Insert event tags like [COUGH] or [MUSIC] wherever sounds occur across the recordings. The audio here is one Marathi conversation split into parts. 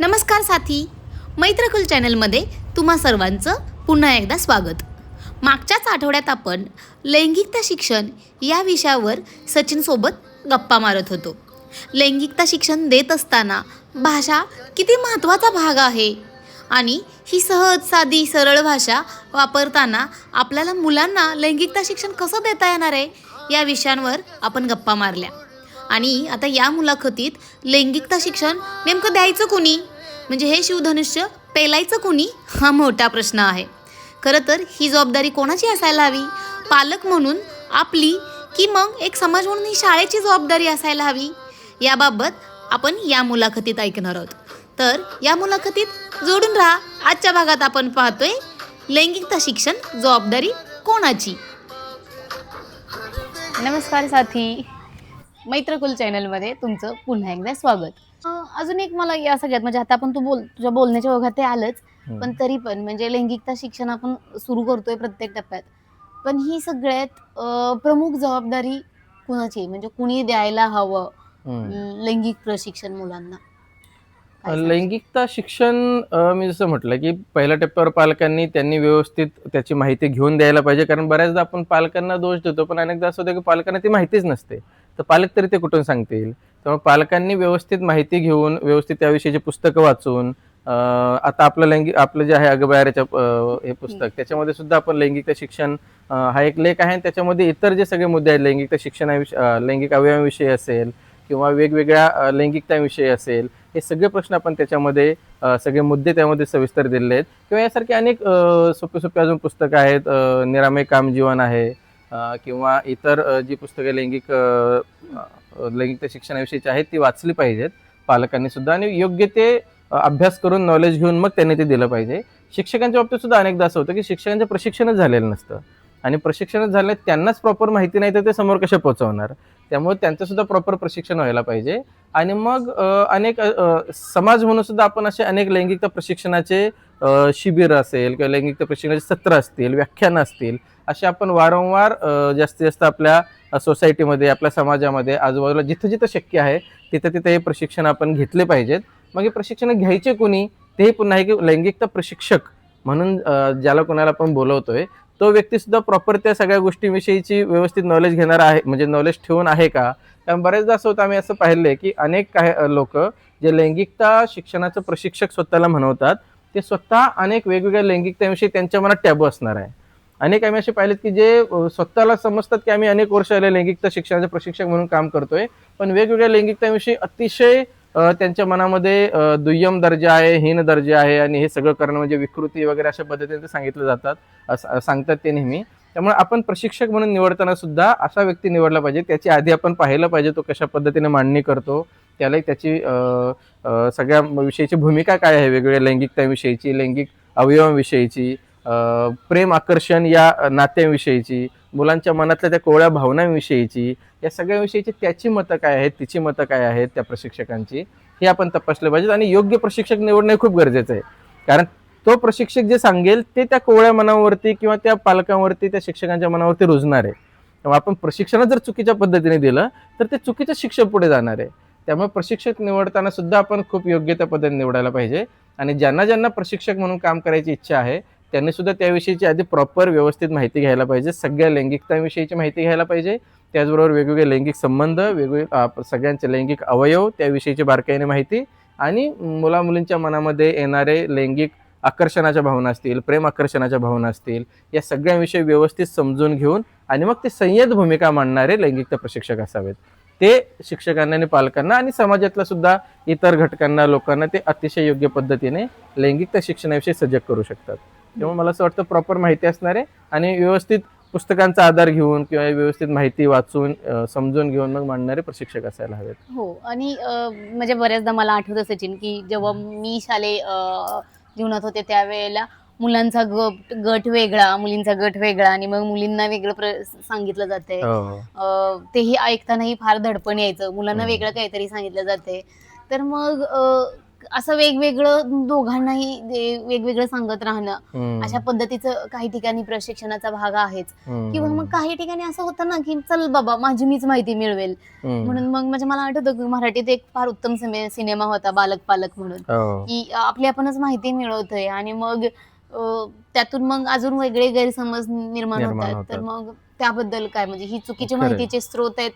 नमस्कार साथी. मैत्रकुल चॅनलमध्ये तुम्हा सर्वांचं पुन्हा एकदा स्वागत. मागच्याच आठवड्यात आपण लैंगिकता शिक्षण या विषयावर सचिनसोबत गप्पा मारत होतो. लैंगिकता शिक्षण देत असताना भाषा किती महत्त्वाचा भाग आहे? आणि ही सहज साधी सरळ भाषा वापरताना आपल्याला मुलांना लैंगिकता शिक्षण कसं देता येणार आहे? या विषयांवर आपण गप्पा मारल्या. आणि आता या मुलाखतीत लैंगिकता शिक्षण नेमकं द्यायचं कुणी? म्हणजे हे शिवधनुष्य पेलायचं कुणी? हा मोठा प्रश्न आहे. खरं तर ही जबाबदारी कोणाची असायला हवी? पालक म्हणून आपली की मग एक समाज म्हणून ही शाळेची जबाबदारी असायला हवी? याबाबत आपण या मुलाखतीत ऐकणार आहोत. तर या मुलाखतीत जोडून राहा. आजच्या भागात आपण पाहतोय लैंगिकता शिक्षण जबाबदारी कोणाची? नमस्कार साथी. मैत्रकुल चॅनलमध्ये तुमचं पुन्हा एकदा स्वागत. अजून एक मला या सगळ्यात म्हणजे आता आपण तू बोल तुझ्या बोलण्याच्या ओघात ते आलंच पण तरी पण म्हणजे लैंगिकता शिक्षण आपण सुरू करतोय प्रत्येक टप्प्यात. पण ही सगळ्यात प्रमुख जबाबदारी कुणाची? म्हणजे कुणी द्यायला हवं लैंगिक प्रशिक्षण मुलांना? लैंगिकता शिक्षण मी जसं म्हटलं की पहिल्या टप्प्यावर पालकांनी त्यांनी व्यवस्थित त्याची माहिती घेऊन द्यायला पाहिजे. कारण बऱ्याचदा आपण पालकांना दोष देतो पण अनेकदा असं होतं की पालकांना ती माहितीच नसते. तर पालक तरी ते कुठून सांगतील? त्यामुळे पालकांनी व्यवस्थित माहिती घेऊन व्यवस्थित त्याविषयीची पुस्तकं वाचून आता आपलं लैंगिक आपलं जे आहे अगबायाच्या हे पुस्तक त्याच्यामध्ये सुद्धा आपण लैंगिकता शिक्षण हा एक लेख आहे. आणि त्याच्यामध्ये इतर जे सगळे मुद्दे आहेत लैंगिकता शिक्षणाविषयी लैंगिक अवयवाविषयी असेल किंवा वेगवेगळ्या लैंगिकताविषयी असेल हे सगळे प्रश्न आपण त्याच्यामध्ये सगळे मुद्दे त्यामध्ये सविस्तर दिलेले आहेत. किंवा यासारखे अनेक सोपे सोपे अजून पुस्तकं आहेत. निरामय निरामय कामजीवन आहे. किंवा इतर जी पुस्तकं लैंगिक लैंगिक शिक्षणाविषयीची आहेत ती वाचली पाहिजेत. पालकांनी सुद्धा आणि योग्य ते अभ्यास करून नॉलेज घेऊन मग त्यांनी ते दिलं पाहिजे. शिक्षकांच्या बाबतीत सुद्धा अनेकदा असं होतं की शिक्षकांचं प्रशिक्षणच झालेलं नसतं. आणि प्रशिक्षणच झालं त्यांनाच प्रॉपर माहिती नाही तर ते समोर कसे पोहोचवणार? त्यामुळे त्यांचं सुद्धा प्रॉपर प्रशिक्षण व्हायला पाहिजे. आणि मग अनेक समाज म्हणून सुद्धा आपण असे अनेक लैंगिकता प्रशिक्षणाचे शिबिर असेल किंवा लैंगिकता प्रशिक्षणाचे सत्र असतील व्याख्यानं असतील असे आपण वारंवार जास्तीत जास्त आपल्या सोसायटीमध्ये आपल्या समाजामध्ये आजूबाजूला जिथं जिथं शक्य आहे तिथं तिथं हे प्रशिक्षण आपण घेतले पाहिजेत. मग हे प्रशिक्षण घ्यायचे कोणी? तेही पुन्हा आहे की लैंगिकता प्रशिक्षक म्हणून ज्याला कोणाला आपण बोलवतोय तो व्यक्ती सुद्धा प्रॉपर त्या सगळ्या गोष्टीविषयीची व्यवस्थित नॉलेज घेणार आहे म्हणजे नॉलेज ठेवून आहे का? कारण बरेचदा असं होतं आम्ही असं पाहिलंय की अनेक काही लोक जे लैंगिकता शिक्षणाचं प्रशिक्षक स्वतःला म्हणवतात ते स्वतः अनेक वेगवेगळ्या लैंगिकतेविषयी त्यांच्या मनात टॅबू असणार आहे. अनेक आम्ही असे पाहिलेत की जे स्वतःला समजतात की आम्ही अनेक वर्ष आले लैंगिकता शिक्षणाचे प्रशिक्षक म्हणून काम करतोय पण वेगवेगळ्या लैंगिकतेविषयी अतिशय त्यांच्या मनामध्ये दुय्यम दर्जा आहे हीन दर्जा आहे आणि हे सगळं करणं म्हणजे विकृती वगैरे अशा पद्धतीने ते सांगितलं जातात. असं- सांगतात ते नेहमी. त्यामुळे आपण प्रशिक्षक म्हणून निवडताना सुद्धा असा व्यक्ती निवडला पाहिजे त्याची आधी आपण पाहिलं पाहिजे तो कशा पद्धतीने मांडणी करतो त्याला त्याची सगळ्या विषयीची भूमिका काय आहे वेगवेगळ्या लैंगिकताविषयीची लैंगिक अवयवांविषयीची प्रेम आकर्षण या नात्यांविषयीची मुलांच्या मनातल्या त्या कोवळ्या भावनांविषयीची या सगळ्याविषयीची त्याची मतं काय आहेत तिची मतं काय आहेत त्या प्रशिक्षकांची हे आपण तपासलं पाहिजे आणि योग्य प्रशिक्षक निवडणे खूप गरजेचं आहे. कारण तो प्रशिक्षक जे सांगेल ते त्या कोवळ्या मनावरती किंवा त्या पालकांवरती त्या शिक्षकांच्या मनावरती रुजणार आहे. तेव्हा आपण प्रशिक्षण जर चुकीच्या पद्धतीने दिलं तर ते चुकीचं शिक्षण पुढे जाणार आहे. त्यामुळे प्रशिक्षक निवडताना सुद्धा आपण खूप योग्य त्या पद्धतीने निवडायला पाहिजे. आणि ज्यांना ज्यांना प्रशिक्षक म्हणून काम करायची इच्छा आहे त्यांनी सुद्धा त्याविषयीची आधी प्रॉपर व्यवस्थित माहिती घ्यायला पाहिजे. सगळ्या लैंगिकताविषयीची माहिती घ्यायला पाहिजे. त्याचबरोबर वेगवेगळे लैंगिक संबंध वेगवेगळे सगळ्यांचे लैंगिक अवयव त्याविषयीची बारकाईने माहिती. आणि मुला मुलींच्या मनामध्ये येणारे लैंगिक आकर्षणाच्या भावना असतील प्रेम आकर्षणाच्या भावना असतील या सगळ्याविषयी व्यवस्थित समजून घेऊन आणि मग ते संयत भूमिका मांडणारे लैंगिकता प्रशिक्षक असावेत. ते शिक्षकांना आणि पालकांना आणि समाजातल्या सुद्धा इतर घटकांना लोकांना ते अतिशय योग्य पद्धतीने लैंगिकता शिक्षणाविषयी सजग करू शकतात. त्यामुळे मला असं वाटतं प्रॉपर माहिती असणारे आणि व्यवस्थित पुस्तकांचा आधार घेऊन किंवा व्यवस्थित माहिती वाचून समजून घेऊन मग मांडणारे प्रशिक्षक असायला हवेत. हो. आणि म्हणजे बऱ्याचदा मला आठवतं सचिन की जेव्हा मी शालेय जीवनात होते त्यावेळेला मुलांचा गट गट वेगळा मुलींचा गट वेगळा आणि मग मुलींना वेगळं सांगितलं जातंय. हो. तेही ऐकतानाही फार धडपण यायचं. मुलांना. वेगळं काहीतरी सांगितलं जाते तर मग असं वेगवेगळं दोघांनाही वेगवेगळं सांगत राहणं हम्म. अशा पद्धतीचं काही ठिकाणी प्रशिक्षणाचा भाग आहेच हम्म. किंवा मग काही ठिकाणी असं होतं ना की चल बाबा माझी मीच माहिती मिळवेल हम्म. म्हणून मग म्हणजे मला आठवतं की मराठीत एक फार उत्तम सिने- सिनेमा होता बालक पालक म्हणून हो. की आपली आपणच माहिती मिळवतोय आणि मग अं, त्यातून मग अजून वेगळे गैरसमज निर्माण निर्माण होतात होतात. तर मग त्याबद्दल काय म्हणजे ही चुकीची खरंय. माहितीचे स्रोत आहेत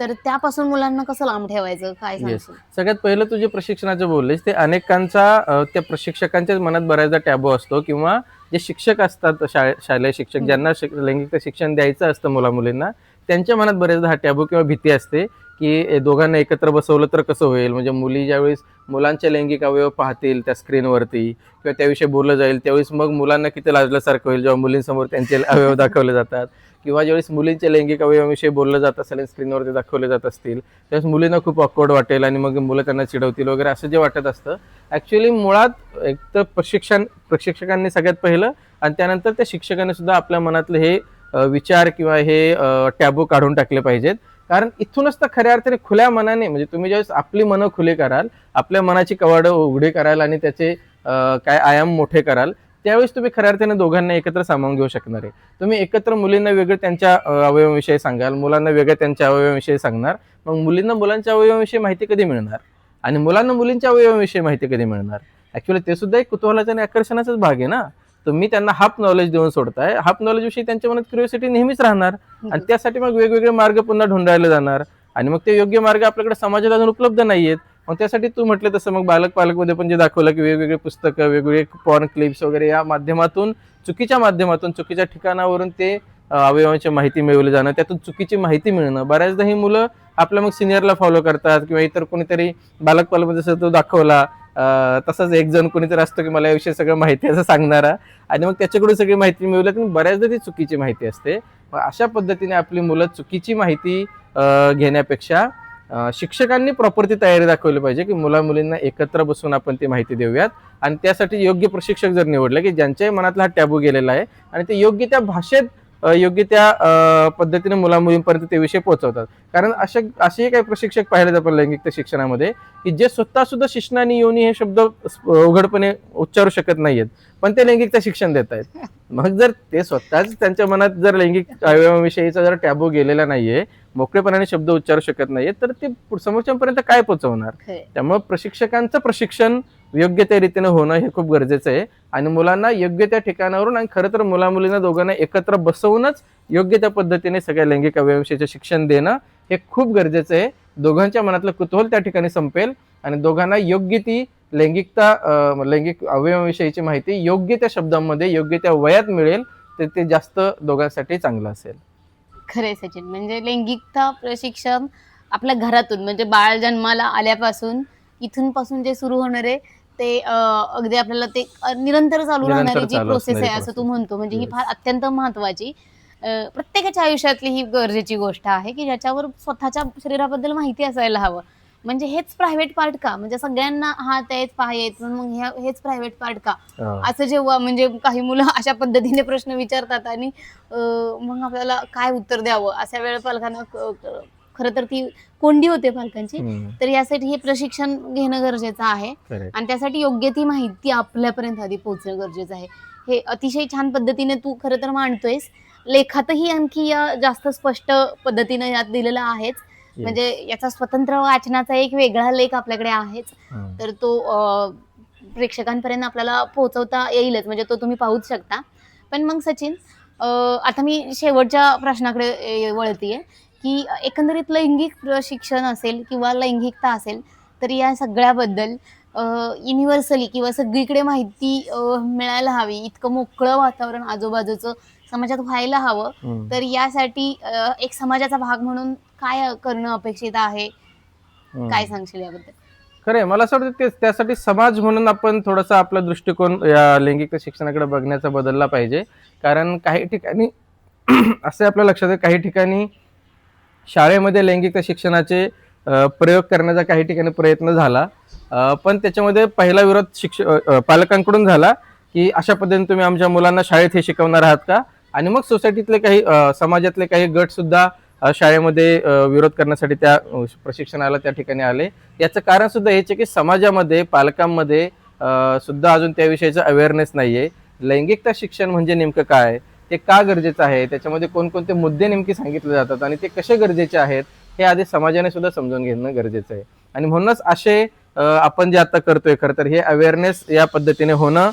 तर त्यापासून मुलांना कसं लांब ठेवायचं काय Yes. सांगशील सगळ्यात पहिलं तू जे प्रशिक्षणाचं बोललेस ते अनेकांचा अ, त्या प्रशिक्षकांच्याच मनात बऱ्याचदा टॅबू असतो किंवा जे शिक्षक असतात शाळे शालेय शिक्षक. ज्यांना शिक- लैंगिक शिक्षण द्यायचं असतं मुला मुलींना त्यांच्या मनात बरेचदा हा टॅबू किंवा भीती असते की दोघांना एकत्र बसवलं तर कसं होईल? म्हणजे मुली ज्यावेळेस मुलांचे लैंगिक अवयव पाहतील त्या स्क्रीनवरती किंवा त्याविषयी बोललं जाईल त्यावेळेस मग मुलांना किती लाजल्यासारखं होईल जेव्हा मुलींसमोर त्यांचे अवयव दाखवले जातात? किंवा ज्यावेळेस मुलींच्या लैंगिक अवयवाविषयी बोललं जात असेल स्क्रीनवरती दाखवले जात असतील त्यावेळेस मुलींना खूप ऑकवर्ड वाटेल आणि मग मुलं त्यांना चिडवतील वगैरे असं जे वाटत असतं. ऍक्च्युली मुळात एक तर प्रशिक्षण प्रशिक्षकांनी सगळ्यात पहिलं आणि त्यानंतर त्या शिक्षकांनी सुद्धा आपल्या मनातलं हे विचार किंवा हे टॅबू काढून टाकले पाहिजेत. कारण इथूनच तर खऱ्या अर्थाने खुल्या मनाने म्हणजे तुम्ही ज्यावेळेस आपली मनं खुली कराल आपल्या मनाची कवाडं उघडी कराल आणि त्याचे काय आयाम मोठे कराल त्यावेळेस तुम्ही खऱ्या अर्थाने दोघांना एकत्र सामावून घेऊ शकणार आहे. तुम्ही एकत्र मुलींना वेगळं त्यांच्या अवयवाविषयी सांगाल मुलांना वेगळं त्यांच्या अवयवाविषयी सांगणार मग मुलींना मुलांच्या अवयवाविषयी माहिती कधी मिळणार? आणि मुलांना मुलींच्या अवयवाविषयी माहिती कधी मिळणार? ॲक्च्युली ते सुद्धा एक कुतूहलाचा आणि आकर्षणाचाच भाग आहे ना? तुम्ही त्यांना हाफ नॉलेज देऊन सोडताय. हाफ नॉलेज विषयी त्यांच्या मनात क्युरिओसिटी नेहमीच राहणार आणि त्यासाठी मग वेगवेगळे मार्ग पुन्हा ढुंढायला जाणार. आणि मग ते योग्य मार्ग आपल्याकडे समाजात अजून उपलब्ध नाहीयेत. मग त्यासाठी तू म्हटलं तसं मग बालक पालकमध्ये पण जे दाखवलं की वेगवेगळे पुस्तकं वेगवेगळे पॉर्न क्लिप्स वगैरे या माध्यमातून चुकीच्या माध्यमातून चुकीच्या ठिकाणावरून ते अवयवांची माहिती मिळवली जाणं त्यातून चुकीची माहिती मिळणं. बऱ्याचदा ही मुलं आपल्या मग सिनियरला फॉलो करतात किंवा इतर कोणीतरी बालक पालकमध्ये जसं तो दाखवला तसंच एक जण कोणीतरी असतो की मला याविषयी सगळं माहिती असं सांगणारा. आणि मग त्याच्याकडून सगळी माहिती मिळवली आणि बऱ्याचदा ती चुकीची माहिती असते. मग अशा पद्धतीने आपली मुलं चुकीची माहिती घेण्यापेक्षा शिक्षकांनी प्रॉपर ती तयारी दाखवली पाहिजे की मुला मुलींना एकत्र बसून आपण ती माहिती देऊयात. आणि त्यासाठी योग्य प्रशिक्षक जर निवडले की ज्यांच्याही मनातला हा टॅबू गेलेला आहे आणि ते योग्य त्या भाषेत योग्य त्या पद्धतीने मुला मुलींपर्यंत ते विषय पोहोचवतात. कारण अशा असेही काही प्रशिक्षक पाहिले आपण लैंगिकता शिक्षणामध्ये की जे स्वतः सुद्धा शिक्षणाने योनी हे शब्द उघडपणे उच्चारू शकत नाहीयेत पण ते लैंगिकता शिक्षण देत आहेत. मग जर ते स्वतःच त्यांच्या मनात जर लैंगिक अवयवाविषयीचा जर टॅबू गेलेला नाहीये मोकळेपणाने शब्द उच्चारू शकत नाहीये तर ते समोरच्यांपर्यंत काय पोहोचवणार. त्यामुळे प्रशिक्षकांचं प्रशिक्षण योग्य त्या रीतीने होणं हे खूप गरजेचं आहे. आणि मुलांना योग्य त्या ठिकाणावरून आणि खरं तर मुला मुलींना दोघांना एकत्र बसवूनच योग्य त्या पद्धतीने सगळ्या लैंगिक अवयवाविषयीचे शिक्षण देणं हे खूप गरजेचं आहे. दोघांच्या मनातलं कुतूहल त्या ठिकाणी संपेल आणि दोघांना योग्य ती लैंगिकता लैंगिक अवयवाविषयीची माहिती योग्य त्या शब्दांमध्ये योग्य त्या वयात मिळेल तर ते जास्त दोघांसाठी चांगलं असेल. खरे सचिन म्हणजे लैंगिकता प्रशिक्षण आपल्या घरातून म्हणजे बाळ जन्माला आल्यापासून इथून पासून जे सुरू होणार आहे ते अगदी आपल्याला ते निरंतर चालू राहणारी जी प्रोसेस आहे असं तू. म्हणतो म्हणजे ही. फार अत्यंत महत्वाची प्रत्येकाच्या आयुष्यातली ही गरजेची गोष्ट आहे की ज्याच्यावर स्वतःच्या शरीराबद्दल माहिती असायला हवं म्हणजे हेच प्रायव्हेट पार्ट का? म्हणजे सगळ्यांना पाय आहेत पण मग ह्या- हेच प्रायव्हेट पार्ट का? असं जेव्हा म्हणजे काही मुलं [LAUGHS] अशा पद्धतीने प्रश्न विचारतात आणि अं, मग आपल्याला काय उत्तर द्यावं? अशा वेळ पालकांना क- क- खरं तर ती कोंडी होते पालकांची. हम्म, तर यासाठी हे प्रशिक्षण घेणं गरजेचं आहे. Correct. आणि त्यासाठी योग्य ती माहिती आपल्यापर्यंत आधी पोहोचणं गरजेचं आहे. हे अतिशय छान पद्धतीने तू खरं तर मांडतोयस. लेखातही आणखी या जास्त स्पष्ट पद्धतीने यात दिलेलं आहेच. म्हणजे याचा स्वतंत्र वाचनाचा एक वेगळा लेख आपल्याकडे आहेच. तर तो प्रेक्षकांपर्यंत आपल्याला पोहोचवता येईलच म्हणजे तो तुम्ही पाहूच शकता पण मग सचिन आता मी शेवटच्या प्रश्नाकडे वळतीये की एकंदरीत लैंगिक प्रशिक्षण असेल किंवा लैंगिकता असेल तर या सगळ्याबद्दल युनिव्हर्सली किंवा सगळीकडे माहिती मिळायला हवी इतकं मोकळं वातावरण आजूबाजूचं समाजात व्हायला हवं. तर यासाठी एक समाजाचा भाग म्हणून काय करणं अपेक्षित आहे? हम्म. काय सांगशील याबद्दल? खरंय मला असं वाटतं तेच त्यासाठी समाज म्हणून आपण थोडासा आपला दृष्टिकोन या लैंगिक शिक्षणाकडे बघण्याचा बदलला पाहिजे. कारण काही ठिकाणी [CLEARS THROAT] असे आपल्या लक्षात आहे काही ठिकाणी शाळेमध्ये लैंगिक शिक्षणाचे अ, प्रयोग करण्याचा काही ठिकाणी प्रयत्न झाला. अ, पण त्याच्यामध्ये पहिला विरोध शिक्ष अ, अ, पालकांकडून झाला की अशा पद्धतीने तुम्ही आमच्या मुलांना शाळेत हे शिकवणार आहात का? आणि मग सोसायटीतले काही अ, समाजातले काही गट सुद्धा शाळेमध्ये विरोध करण्यासाठी त्या प्रशिक्षणाला त्या ठिकाणी आले. याचं कारण सुद्धा हेच आहे की समाजामध्ये पालकांमध्ये सुद्धा अजून त्या अवेअरनेस अवेअरनेस आहे लैंगिकता शिक्षण म्हणजे नेमकं काय? ते का गरजेचं आहे? त्याच्यामध्ये कोणकोणते मुद्दे नेमके सांगितले जातात आणि ते कसे गरजेचे आहेत? हे आधी समाजाने सुद्धा समजून घेणं गरजेचं आहे. आणि म्हणूनच असे आपण जे आता करतोय खरं तर हे अवेअरनेस या पद्धतीने होणं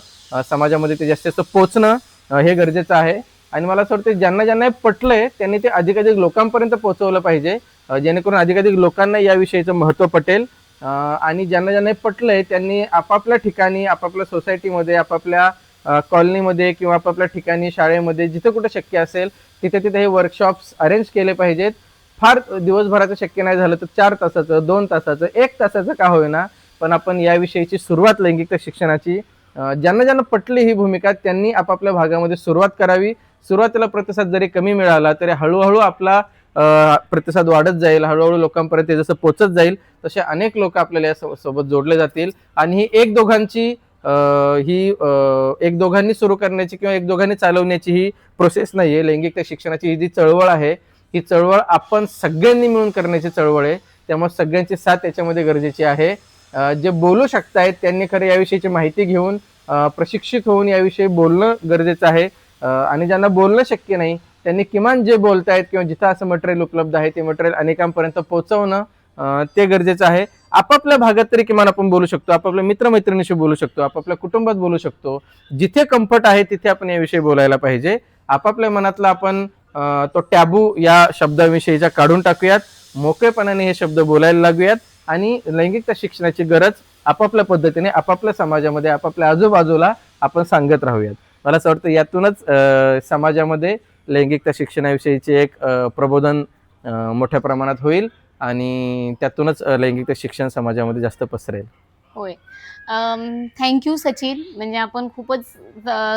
समाजामध्ये ते जास्तीत जास्त पोचणं हे गरजेचं आहे. आणि मला असं वाटतं ज्यांना ज्यांना हे पटलंय त्यांनी ते अधिकाधिक लोकांपर्यंत पोहोचवलं पाहिजे जेणेकरून अधिकाधिक लोकांना याविषयीचं महत्त्व पटेल. आणि ज्यांना ज्यांना हे पटलंय त्यांनी आपापल्या ठिकाणी आपापल्या सोसायटीमध्ये आपापल्या कॉलनीमध्ये किंवा आपापल्या ठिकाणी शाळेमध्ये जिथं कुठं शक्य असेल तिथे तिथे हे वर्कशॉप्स अरेंज केले पाहिजेत. फार दिवसभराचं शक्य नाही झालं तर चार तासाचं दोन तासाचं एक तासाचं का होईना पण आपण याविषयीची सुरुवात लैंगिक शिक्षणाची ज्यांना ज्यांना पटली ही भूमिका त्यांनी आपापल्या भागामध्ये सुरुवात करावी. सुरुवातीला प्रतिसाद जरी कमी मिळाला तरी हळूहळू आपला प्रतिसाद वाढत जाईल हळूहळू लोकांपर्यंत जसं पोचत जाईल तसे अनेक लोक आपल्याला या सोबत जोडले जातील. आणि ही एक दोघांची ही एक दोघांनी सुरू करण्याची किंवा एक दोघांनी चालवण्याची ही प्रोसेस नाही आहे लैंगिकता शिक्षणाची ही जी चळवळ आहे ही चळवळ आपण सगळ्यांनी मिळून करण्याची चळवळ आहे. त्यामुळे सगळ्यांची साथ याच्यामध्ये गरजेची आहे. जे बोलू शकतायत त्यांनी खरं याविषयीची माहिती घेऊन प्रशिक्षित होऊन याविषयी बोलणं गरजेचं आहे. आणि ज्यांना बोलणं शक्य नाही त्यांनी किमान जे बोलतायत किंवा जिथं असं मटेरियल उपलब्ध आहे ते मटेरियल अनेकांपर्यंत पोहोचवणं ते गरजेचं आहे. आपापल्या भागात तरी किमान आपण बोलू शकतो आपापल्या मित्रमैत्रिणीशी बोलू शकतो आपापल्या कुटुंबात बोलू शकतो. जिथे कम्फर्ट आहे तिथे आपण याविषयी बोलायला पाहिजे. आपापल्या मनातला आपण तो टॅबू या शब्दाविषयीचा काढून टाकूयात. मोकळेपणाने हे शब्द बोलायला लागूयात. आणि लैंगिकता शिक्षणाची गरज आपापल्या पद्धतीने आपापल्या समाजामध्ये आपापल्या आजूबाजूला आपण सांगत राहूयात. मला असं वाटतं यातूनच समाजामध्ये लैंगिकता शिक्षणाविषयीचे एक प्रबोधन मोठ्या प्रमाणात होईल आणि त्यातूनच लैंगिकता शिक्षण समाजामध्ये जास्त पसरेल. होय. Thank you Sachin. म्हणजे आपण खूपच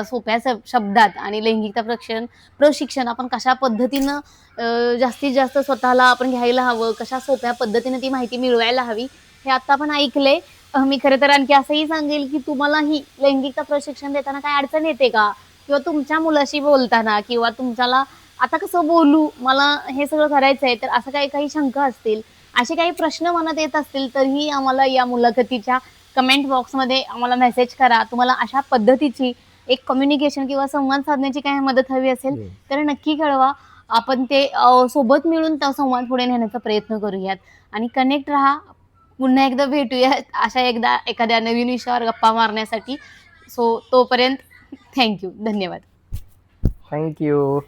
सोप्या शब्दात आणि लैंगिकता प्रशिक्षण प्रशिक्षण आपण कशा पद्धतीनं जास्तीत जास्त स्वतःला आपण घ्यायला हवं कशा सोप्या पद्धतीनं ती माहिती मिळवायला हवी हे आता आपण ऐकले मी खरं तर आणखी असंही सांगेल की तुम्हालाही लैंगिकता प्रशिक्षण देताना काय अडचण येते का? किंवा तुमच्या मुलाशी बोलताना किंवा तुमच्याला आता कसं बोलू? मला हे सगळं करायचं आहे तर असं काही काही शंका असतील असे काही प्रश्न मनात येत असतील तरीही आम्हाला या मुलाखतीच्या कमेंट बॉक्समध्ये आम्हाला मेसेज करा. तुम्हाला अशा पद्धतीची एक कम्युनिकेशन किंवा संवाद साधण्याची काही मदत हवी असेल तर नक्की कळवा. आपण ते सोबत मिळून तो संवाद पुढे नेण्याचा प्रयत्न करूयात. आणि कनेक्ट राहा. पुन्हा एकदा भेटूया अशा एकदा एखाद्या नवीन विषयावर गप्पा मारण्यासाठी. सो तोपर्यंत थँक्यू धन्यवाद. थँक्यू